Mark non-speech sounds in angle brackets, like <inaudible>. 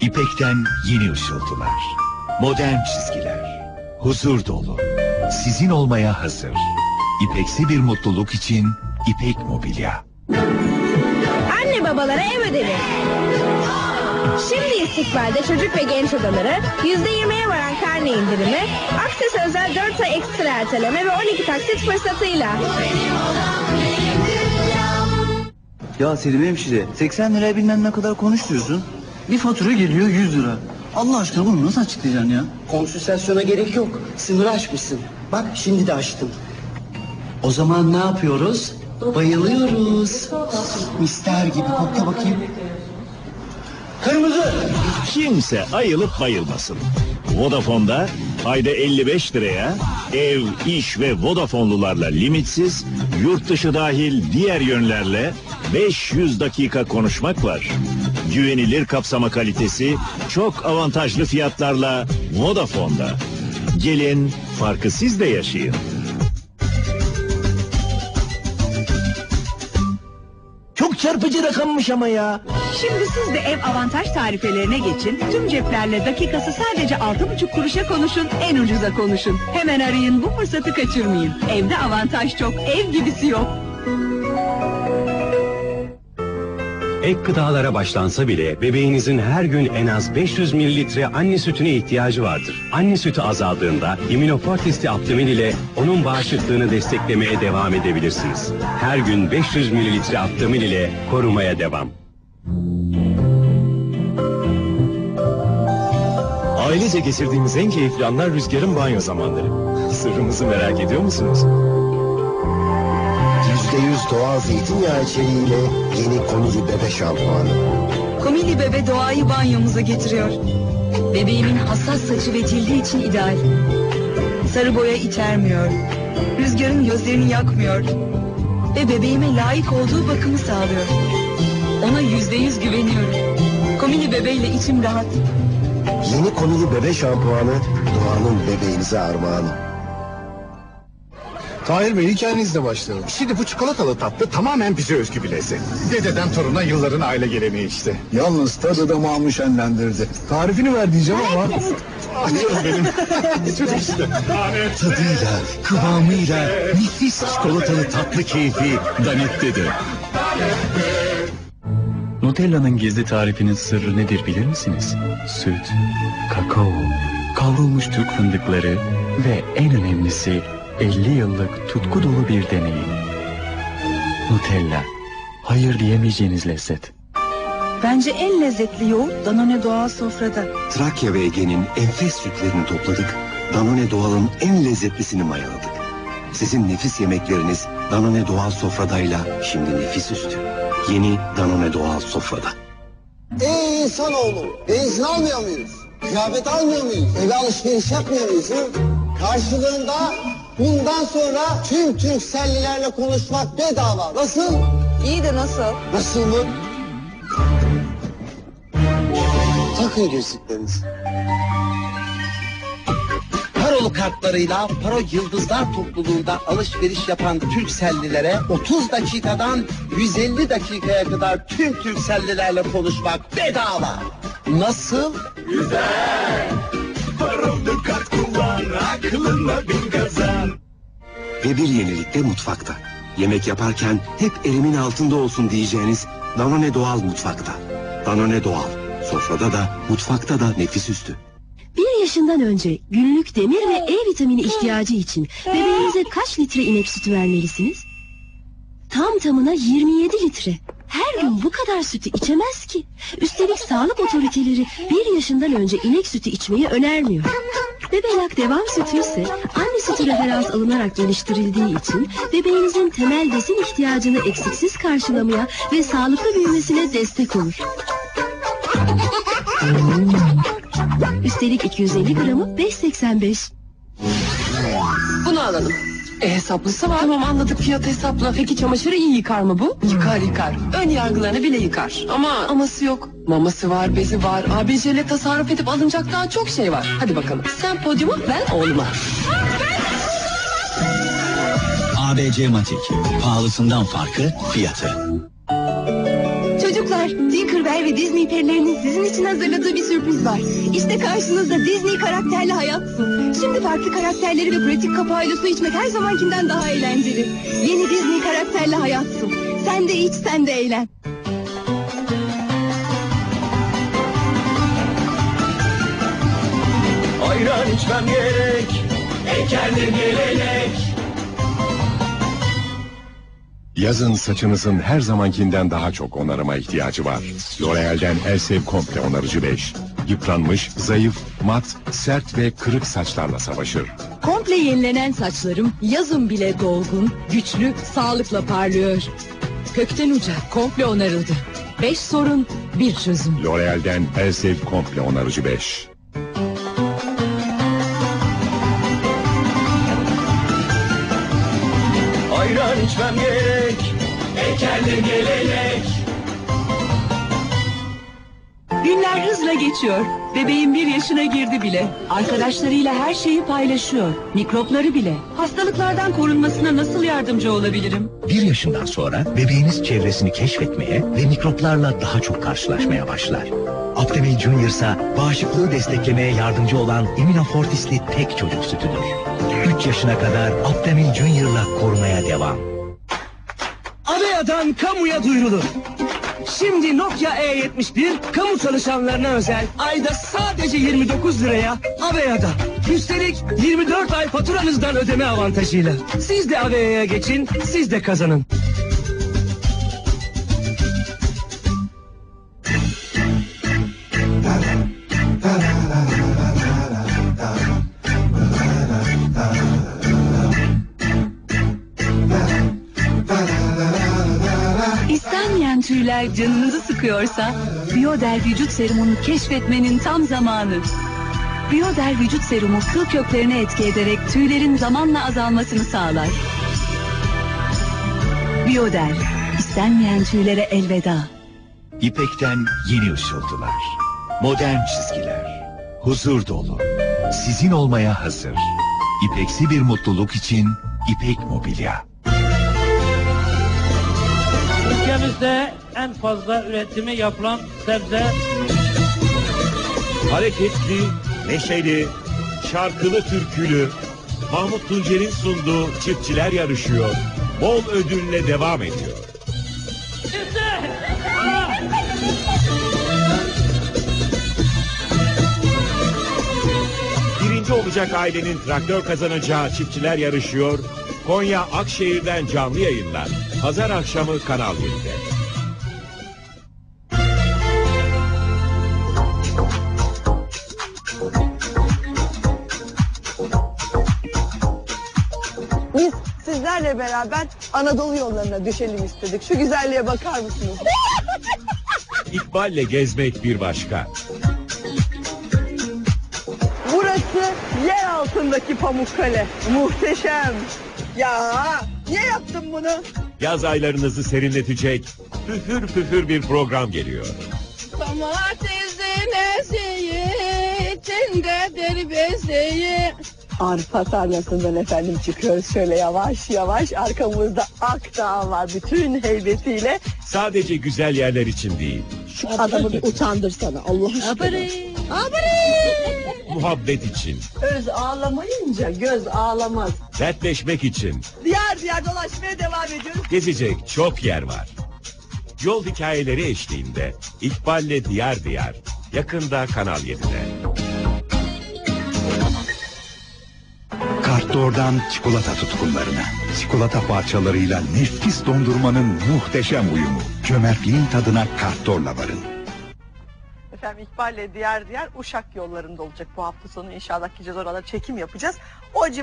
İpekten yeni ışıltılar. Modern çizgiler. Huzur dolu. Sizin olmaya hazır. İpeksi bir mutluluk için İpek Mobilya. Anne babalara ev ödevi. Şimdi istikbalde çocuk ve genç odaları %20'ye varan karne indirimi, akses özel 4 ay ekstra erteleme ve 12 taksit fırsatıyla. Ya Selim hemşire 80 liraya bilmem ne kadar konuş diyorsun. Bir fatura geliyor 100 lira. Allah aşkına bunu nasıl açıklayacaksın ya? Konsültasyona gerek yok. Sınırı aşmışsın. Bak şimdi de açtım. O zaman ne yapıyoruz? Bayılıyoruz. Mister gibi kokla bakayım. Kırmızı. Kimse ayılıp bayılmasın. Vodafone'da ayda 55 liraya ev, iş ve Vodafone'lularla limitsiz, yurt dışı dahil diğer yönlerle 500 dakika konuşmak var. Güvenilir kapsama kalitesi, çok avantajlı fiyatlarla Vodafone'da. Gelin farkı siz de yaşayın. Çarpıcı rakammış ama ya. Şimdi siz de ev avantaj tarifelerine geçin. Tüm ceplerle dakikası sadece 6,5 kuruşa konuşun. En ucuza konuşun. Hemen arayın bu fırsatı kaçırmayın. Evde avantaj çok. Ev gibisi yok. Ek gıdalara başlansa bile bebeğinizin her gün en az 500 mililitre anne sütüne ihtiyacı vardır. Anne sütü azaldığında Immunofortis'te Aptamil ile onun bağışıklığını desteklemeye devam edebilirsiniz. Her gün 500 mililitre Aptamil ile korumaya devam. Ailece geçirdiğimiz en keyifli anlar rüzgarın banyo zamanları. <laughs> Sırrımızı merak ediyor musunuz? %100 doğal zeytinyağı içeriğiyle yeni konulu bebe şampuanı. Komili bebe doğayı banyomuza getiriyor. Bebeğimin hassas saçı ve cildi için ideal. Sarı boya içermiyor. Rüzgarın gözlerini yakmıyor. Ve bebeğime layık olduğu bakımı sağlıyor. Ona yüzde yüz güveniyorum. Komili bebeğiyle içim rahat. Yeni konulu bebe şampuanı doğanın bebeğinize armağanı. Tahir Bey hikayenizle başlayalım. Şimdi bu çikolatalı tatlı tamamen bize özgü bir lezzet. Dededen toruna yılların aile geleneği işte. Yalnız tadı damağımı şenlendirdi. Tarifini ver diyeceğim ama... Acıyorum benim. <laughs> Çocuk işte. Tadıyla, kıvamıyla nefis çikolatalı tatlı keyfi Danette'de. Nutella'nın gizli tarifinin sırrı nedir bilir misiniz? Süt, kakao, kavrulmuş Türk fındıkları ve en önemlisi 50 yıllık tutku dolu bir deneyim. Nutella, hayır diyemeyeceğiniz lezzet. Bence en lezzetli yoğurt Danone doğal sofrada. Trakya ve Ege'nin enfes sütlerini topladık. Danone Doğal'ın en lezzetlisini mayaladık. Sizin nefis yemekleriniz Danone Doğal sofradayla şimdi nefis üstü. Yeni Danone Doğal sofrada. Ey insanoğlu. Benzin almıyor muyuz? Kıyafet almıyor muyuz? Eve alışveriş yapmıyor muyuz? Karşılığında bundan sonra tüm Türkcellilerle konuşmak bedava. Nasıl? İyi de nasıl? Nasıl mı? Takın gözlüklerinizi. Parolu kartlarıyla Paro Yıldızlar Topluluğu'nda alışveriş yapan Türksellilere 30 dakikadan 150 dakikaya kadar tüm Türksellilerle konuşmak bedava. Nasıl? Ve bir yenilik de mutfakta. Yemek yaparken hep elimin altında olsun diyeceğiniz Danone Doğal mutfakta. Danone Doğal. Sofrada da mutfakta da nefis üstü. Bir yaşından önce günlük demir ve E vitamini ihtiyacı için bebeğinize kaç litre inek sütü vermelisiniz? Tam tamına 27 litre. Her gün bu kadar sütü içemez ki. Üstelik sağlık otoriteleri bir yaşından önce inek sütü içmeyi önermiyor. Bebelak devam sütü ise anne sütü referans alınarak geliştirildiği için bebeğinizin temel besin ihtiyacını eksiksiz karşılamaya ve sağlıklı büyümesine destek olur. Üstelik 250 gramı 5.85. Bunu alalım. E hesaplısı var. Tamam anladık fiyat hesapla. Peki çamaşırı iyi yıkar mı bu? Yıkar yıkar. Ön yargılarını bile yıkar. Ama aması yok. Maması var, bezi var. ABC'yle tasarruf edip alınacak daha çok şey var. Hadi bakalım. Sen podyuma ben oğluma. ABC Matik. Pahalısından farkı fiyatı. Çocuklar, Tinkerbell ve Disney perilerinin sizin için hazırladığı bir sürpriz var. İşte karşınızda Disney karakterli hayat. Şimdi farklı karakterleri ve pratik kapağıyla su içmek her zamankinden daha eğlenceli. Yeni Disney karakterli hayat. Sen de iç, sen de eğlen. Ayran içmem gerek. Ekerdim gelenek. Yazın saçınızın her zamankinden daha çok onarıma ihtiyacı var. L'Oreal'den Elsev Komple Onarıcı 5. Yıpranmış, zayıf, mat, sert ve kırık saçlarla savaşır. Komple yenilenen saçlarım yazın bile dolgun, güçlü, sağlıkla parlıyor. Kökten uca komple onarıldı. Beş sorun, bir çözüm. L'Oreal'den Elsev Komple Onarıcı 5. içmem gerek. Ekerdim gelenek. Günler hızla geçiyor. Bebeğim bir yaşına girdi bile. Arkadaşlarıyla her şeyi paylaşıyor. Mikropları bile. Hastalıklardan korunmasına nasıl yardımcı olabilirim? Bir yaşından sonra bebeğiniz çevresini keşfetmeye ve mikroplarla daha çok karşılaşmaya başlar. Aptamil Junior ise bağışıklığı desteklemeye yardımcı olan Immunofortis'li tek çocuk sütüdür. 3 yaşına kadar Aptamil Junior'la korumaya devam. Adea'dan kamuya duyurulur. Şimdi Nokia E71 kamu çalışanlarına özel ayda sadece 29 liraya Avea'da. Üstelik 24 ay faturanızdan ödeme avantajıyla. Siz de Avea'ya geçin, siz de kazanın. Tüyler canınızı sıkıyorsa Bioder vücut serumunu keşfetmenin tam zamanı. Bioder vücut serumu kıl köklerine etki ederek tüylerin zamanla azalmasını sağlar. Bioder, istenmeyen tüylere elveda. İpekten yeni ışıltılar. Modern çizgiler. Huzur dolu. Sizin olmaya hazır. İpeksi bir mutluluk için İpek Mobilya. Ülkemizde en fazla üretimi yapılan sebze Hareketli, neşeli, şarkılı türkülü, Mahmut Tuncer'in sunduğu Çiftçiler Yarışıyor. Bol ödülle devam ediyor. Birinci olacak ailenin traktör kazanacağı Çiftçiler Yarışıyor. Konya Akşehir'den canlı yayınlar. Pazar akşamı Kanal 7'de. Biz sizlerle beraber Anadolu yollarına düşelim istedik. Şu güzelliğe bakar mısınız? <laughs> İkbal'le gezmek bir başka. Burası yer altındaki Pamukkale. Muhteşem. Ya niye yaptın bunu? Yaz aylarınızı serinletecek püfür püfür bir program geliyor. Domatesin esiyi, içindedir beziyi. Arpa tarlasından efendim çıkıyoruz şöyle yavaş yavaş. Arkamızda Akdağ var bütün heybetiyle. Sadece güzel yerler için değil, Şu adamı bir utandırsana Allah aşkına. Abari. Muhabbet için, Öz ağlamayınca göz ağlamaz. dertleşmek için Diğer diğer dolaşmaya devam ediyoruz. gezecek çok yer var. Yol hikayeleri eşliğinde İkbal'le Diyar Diyar yakında Kanal 7'de. Kartdor'dan çikolata tutkunlarına. Çikolata parçalarıyla nefis dondurmanın muhteşem uyumu. Cömertliğin tadına Kartdor'la varın. İkbal'le diğer diğer Uşak yollarında olacak bu hafta sonu inşallah gideceğiz oralara çekim yapacağız. O civar